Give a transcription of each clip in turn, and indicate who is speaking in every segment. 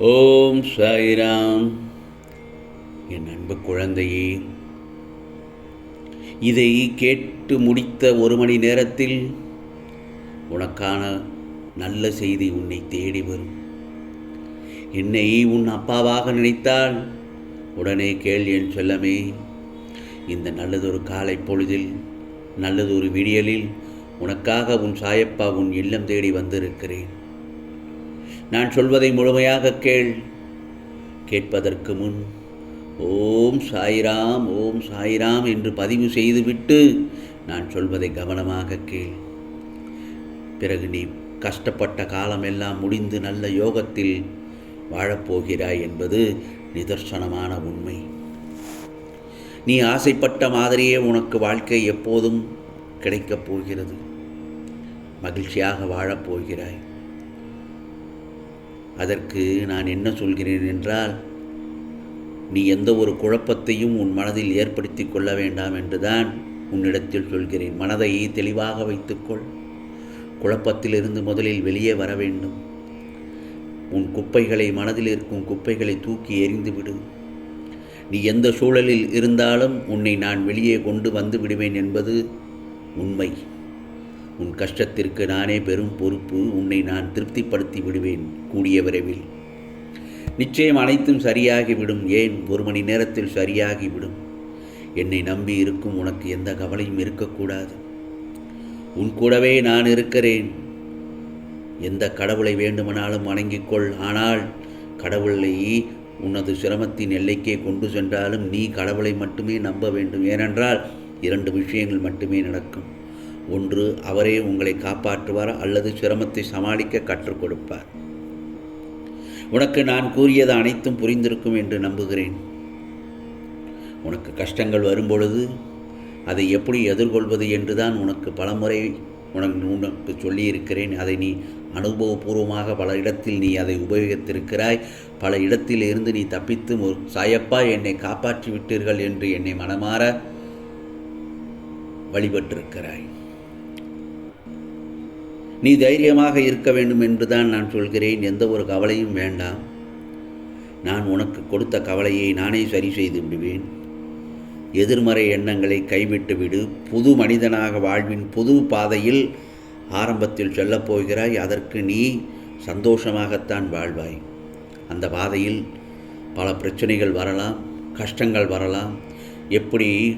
Speaker 1: ஓம் சாய்ராம். என் அன்பு குழந்தையே இதை கேட்டு முடித்த ஒரு மணி நேரத்தில் உனக்கான நல்ல செய்தி உன்னை தேடி வரும். என்னை உன் அப்பாவாக நினைத்தால் உடனே கேள் என் செல்லமே. இந்த நல்லதொரு காலை பொழுதில் நல்லதொரு விடியலில் உனக்காக உன் சாயப்பா உன் இல்லம் தேடி வந்திருக்கிறேன். நான் சொல்வதை முழுமையாக கேள். கேட்பதற்கு முன் ஓம் சாய்ராம் ஓம் சாய்ராம் என்று பதிவு செய்துவிட்டு நான் சொல்வதை கவனமாக கேள். பிறகு நீ கஷ்டப்பட்ட காலமெல்லாம் முடிந்து நல்ல யோகத்தில் வாழப்போகிறாய் என்பது நிதர்சனமான உண்மை. நீ ஆசைப்பட்ட மாதிரியே உனக்கு வாழ்க்கை எப்போதும் கிடைக்கப் போகிறது. மகிழ்ச்சியாக வாழப்போகிறாய் அதற்கு நான் என்ன சொல்கிறேன் என்றால் நீ எந்த ஒரு குழப்பத்தையும் உன் மனதில் ஏற்படுத்தி கொள்ள வேண்டாம் என்றுதான் உன்னிடத்தில் சொல்கிறேன். மனதை தெளிவாக வைத்துக்கொள். குழப்பத்திலிருந்து முதலில் வெளியே வர வேண்டும். உன் குப்பைகளை மனதில் இருக்கும் குப்பைகளை தூக்கி எறிந்துவிடு நீ எந்த சூழலில் இருந்தாலும் உன்னை நான் வெளியே கொண்டு வந்து விடுவேன் என்பது உண்மை. உன் கஷ்டத்திற்கு நானே பெரும் பொறுப்பு. உன்னை நான் திருப்திப்படுத்தி விடுவேன் கூடிய விரைவில். நிச்சயம் அனைத்தும் சரியாகிவிடும் ஏன்? ஒரு மணி நேரத்தில் சரியாகிவிடும் என்னை நம்பி இருக்கும் உனக்கு எந்த கவலையும் இருக்கக்கூடாது. உன் கூடவே நான் இருக்கிறேன். எந்த கடவுளை வேண்டுமானாலும் வணங்கிக்கொள் ஆனால் கடவுளை உனது சிரமத்தின் எல்லைக்கே கொண்டு சென்றாலும் நீ கடவுளை மட்டுமே நம்ப வேண்டும். ஏனென்றால் இரண்டு விஷயங்கள் மட்டுமே நடக்கும். ஒன்று அவரே உங்களை காப்பாற்றுவார் அல்லது சிரமத்தை சமாளிக்க கற்றுக் கொடுப்பார். உனக்கு நான் கூறியது அனைத்தும் புரிந்திருக்கும் என்று நம்புகிறேன். உனக்கு கஷ்டங்கள் வரும்பொழுது அதை எப்படி எதிர்கொள்வது என்றுதான் உனக்கு பலமுறை உனக்கு உனக்கு சொல்லியிருக்கிறேன். அதை நீ அனுபவபூர்வமாக பல இடத்தில் நீ அதை உபயோகித்திருக்கிறாய். பல இடத்தில் இருந்து நீ தப்பித்து ஒரு சாயப்பா என்னை காப்பாற்றி விட்டீர்கள் என்று என்னை மனமாற வழிபட்டிருக்கிறாய். நீ தைரியமாக இருக்க வேண்டும் என்றுதான் நான் சொல்கிறேன். எந்த ஒரு கவலையும் வேண்டாம். நான் உனக்கு கொடுத்த கவலையை நானே சரி செய்து விடுவேன். எதிர்மறை எண்ணங்களை கைவிட்டு விடு. புது மனிதனாக வாழ்வின் புது பாதையில் ஆரம்பத்தில் செல்லப் போகிறாய். அதற்கு நீ சந்தோஷமாகத்தான் வாழ்வாய். அந்த பாதையில் பல பிரச்சனைகள் வரலாம் கஷ்டங்கள் வரலாம். எப்படி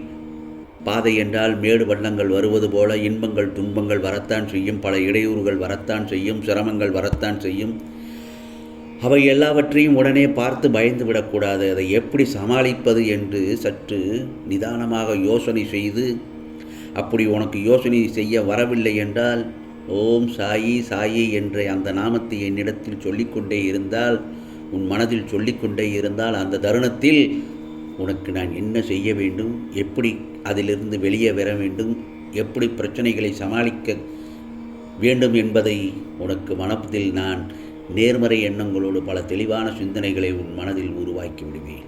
Speaker 1: பாதை என்றால் மேடு வண்ணங்கள் வருவது போல இன்பங்கள் துன்பங்கள் வரத்தான் செய்யும் பல இடையூறுகள் வரத்தான் செய்யும் சிரமங்கள் வரத்தான் செய்யும். அவை எல்லாவற்றையும் உடனே பார்த்து பயந்து விடக்கூடாது. அதை எப்படி சமாளிப்பது என்று சற்று நிதானமாக யோசனை செய்து அப்படி உனக்கு யோசனை செய்ய வரவில்லை என்றால் ஓம் சாயி சாயி என்ற அந்த நாமத்தை என்னிடத்தில் சொல்லிக்கொண்டே இருந்தால் உன் மனதில் சொல்லிக்கொண்டே இருந்தால் அந்த தருணத்தில் உனக்கு நான் என்ன செய்ய வேண்டும்? எப்படி அதிலிருந்து வெளியே வர வேண்டும்? எப்படி பிரச்சனைகளை சமாளிக்க வேண்டும் என்பதை உனக்கு மனத்தில் நான் நேர்மறை எண்ணங்களோடு பல தெளிவான சிந்தனைகளை உன் மனதில் உருவாக்கி விடுவேன்.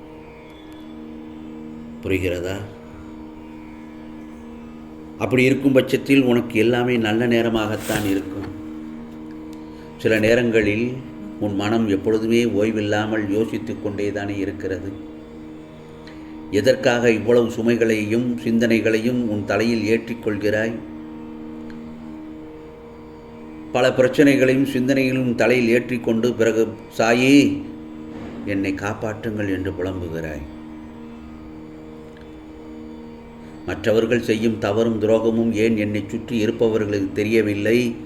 Speaker 1: புரிகிறதா? அப்படி இருக்கும் பட்சத்தில் உனக்கு எல்லாமே நல்ல நேரமாகத்தான் இருக்கும். சில நேரங்களில் உன் மனம் எப்பொழுதுமே ஓய்வில்லாமல் யோசித்து கொண்டே தானே இருக்கிறது. எதற்காக இவ்வளவு சுமைகளையும் சிந்தனைகளையும் உன் தலையில் ஏற்றிக்கொள்கிறாய்? பல பிரச்சனைகளையும் சிந்தனைகளையும் தலையில் ஏற்றிக்கொண்டு பிறகு சாயி என்னை காப்பாற்றுங்கள் என்று புலம்புகிறாய். மற்றவர்கள் செய்யும் தவறும் துரோகமும் ஏன் என்னை சுற்றி இருப்பவர்களுக்கு தெரியவில்லை?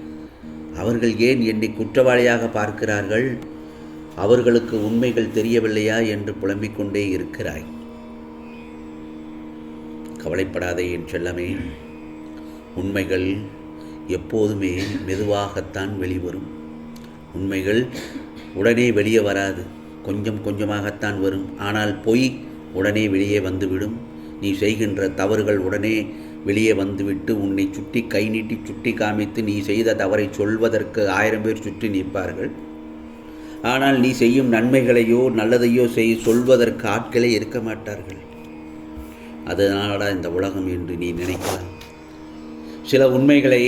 Speaker 1: அவர்கள் ஏன் என்னை குற்றவாளியாக பார்க்கிறார்கள்? அவர்களுக்கு உண்மைகள் தெரியவில்லையா? என்று புலம்பிக் கொண்டே இருக்கிறாய். கவலைப்படாதே என் செல்லமே. உண்மைகள் எப்போதுமே மெதுவாகத்தான் வெளிவரும். உண்மைகள் உடனே வெளியே வராது. கொஞ்சம் கொஞ்சமாகத்தான் வரும். ஆனால் பொய் உடனே வெளியே வந்துவிடும். நீ செய்கின்ற தவறுகள் உடனே வெளியே வந்துவிட்டு உன்னை சுட்டி கை நீட்டி சுட்டி காமித்து நீ செய்த தவறை சொல்வதற்கு ஆயிரம் பேர் சுற்றி நிற்பார்கள். ஆனால் நீ செய்யும் நன்மைகளையோ நல்லதையோ செய் சொல்வதற்கு ஆட்களே இருக்க மாட்டார்கள். அதனாலடா இந்த உலகம் என்று நீ நினைக்கலாம் சில உண்மைகளை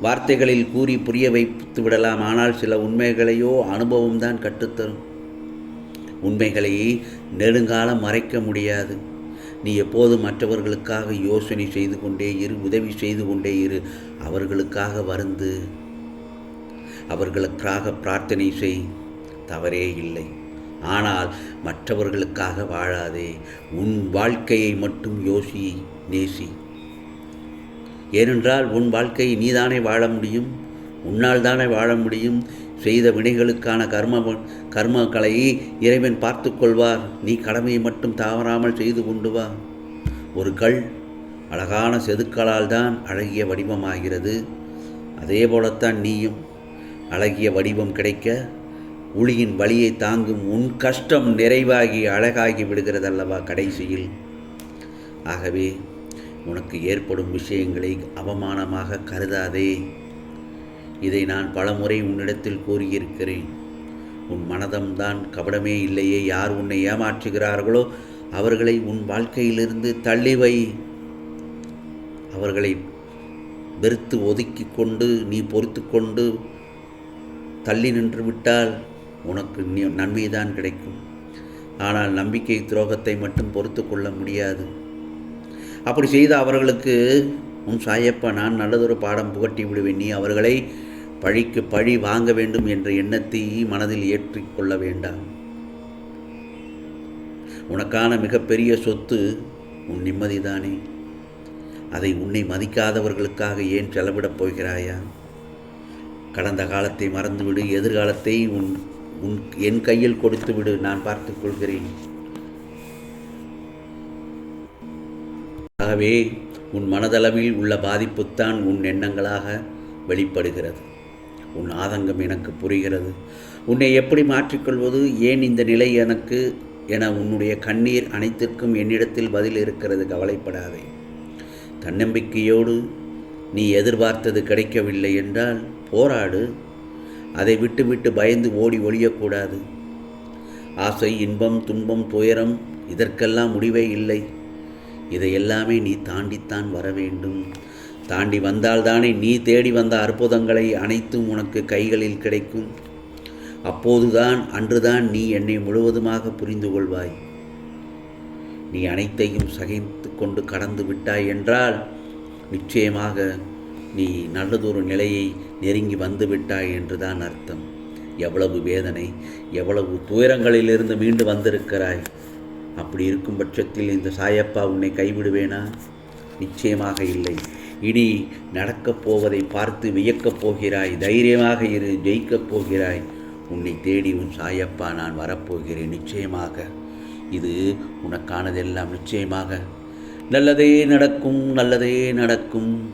Speaker 1: வார்த்தைகளில் கூறி புரிய வைத்து விடலாம் ஆனால் சில உண்மைகளையோ அனுபவம்தான் கற்றுத்தரும். உண்மைகளை நெடுங்காலம் மறைக்க முடியாது. நீ எப்போதும் மற்றவர்களுக்காக யோசனை செய்து கொண்டே இரு உதவி செய்து கொண்டே இரு. அவர்களுக்காக வருந்து அவர்களுக்காக பிரார்த்தனை செய். தவறே இல்லை. ஆனால் மற்றவர்களுக்காக வாழாதே உன் வாழ்க்கையை மட்டும் யோசி நேசி. ஏனென்றால் உன் வாழ்க்கையை நீதானே வாழ முடியும் உன்னால் தானே வாழ முடியும். செய்த வினைகளுக்கான கர்ம கர்மங்களை இறைவன் பார்த்து கொள்வார். நீ கடமையை மட்டும் தவறாமல் செய்து கொண்டு வா. ஒரு கல் அழகான செதுக்களால் தான் அழகிய வடிவமாகிறது. அதே போலத்தான் நீயும் அழகிய வடிவம் கிடைக்க உளியின் வழியை தாங்கும் உன் கஷ்டம் நிறைவாகி அழகாகி விடுகிறதல்லவா கடைசியில்? ஆகவே உனக்கு ஏற்படும் விஷயங்களை அவமானமாக கருதாதே. இதை நான் பலமுறை உன்னிடத்தில் கூறியிருக்கிறேன். உன் மனதம்தான் கபடமே இல்லையே. யார் உன்னை ஏமாற்றுகிறார்களோ அவர்களை உன் வாழ்க்கையிலிருந்து தள்ளி வை. அவர்களை வெறுத்து ஒதுக்கி கொண்டு நீ பொறுத்து கொண்டு தள்ளி நின்று விட்டால் உனக்கு நன்மைதான் கிடைக்கும். ஆனால் நம்பிக்கை துரோகத்தை மட்டும் பொறுத்து கொள்ள முடியாது. அப்படி செய்த அவர்களுக்கு உன் சாயப்பா நான் நல்லதொரு பாடம் புகட்டி விடுவேன். நீ அவர்களை பழிக்கு பழி வாங்க வேண்டும் என்ற எண்ணத்தை மனதில் ஏற்றிக்கொள்ள வேண்டாம். உனக்கான மிகப்பெரிய சொத்து உன் நிம்மதிதானே. அதை உன்னை மதிக்காதவர்களுக்காக ஏன் செலவிடப் போகிறாயா? கடந்த காலத்தை மறந்துவிடு. எதிர்காலத்தை உன் உன் என் கையில் கொடுத்து விடு நான் பார்த்துக் கொள்கிறேன். ஆகவே உன் மனதளவில் உள்ள பாதிப்புத்தான் உன் எண்ணங்களாக வெளிப்படுகிறது. உன் ஆதங்கம் எனக்கு புரிகிறது. உன்னை எப்படி மாற்றிக்கொள்வது ஏன் இந்த நிலை எனக்கு என உன்னுடைய கண்ணீர் அனைத்திற்கும் என்னிடத்தில் பதில் இருக்கிறது கவலைப்படாதே. தன்னம்பிக்கையோடு நீ எதிர்பார்த்தது கிடைக்கவில்லை என்றால் போராடு. அதை விட்டுவிட்டு பயந்து ஓடி ஒழியக்கூடாது ஆசை இன்பம் துன்பம் துயரம் இதற்கெல்லாம் முடிவே இல்லை. இதையெல்லாமே நீ தாண்டித்தான் வர வேண்டும். தாண்டி வந்தால்தானே நீ தேடி வந்த அற்புதங்களை அனைத்தும் உனக்கு கைகளில் கிடைக்கும். அப்போதுதான் அன்றுதான் நீ என்னை முழுவதுமாக புரிந்து கொள்வாய். நீ அனைத்தையும் சகித்து கொண்டு கடந்து விட்டாய் என்றால் நிச்சயமாக நீ நல்லதொரு நிலையை நெருங்கி வந்துவிட்டாய் என்றுதான் அர்த்தம். எவ்வளவு வேதனை எவ்வளவு துயரங்களிலிருந்து மீண்டு வந்திருக்கிறாய். அப்படி இருக்கும் பட்சத்தில் இந்த சாயப்பா உன்னை கைவிடுவேனா? நிச்சயமாக இல்லை. இனி நடக்கப் போவதை பார்த்து வியக்கப் போகிறாய் தைரியமாக இரு ஜெயிக்கப் போகிறாய். உன்னை தேடி உன் சாயப்பா நான் வரப்போகிறேன் நிச்சயமாக. இது உனக்கானதெல்லாம் நிச்சயமாக. நல்லதே நடக்கும் நல்லதே நடக்கும்.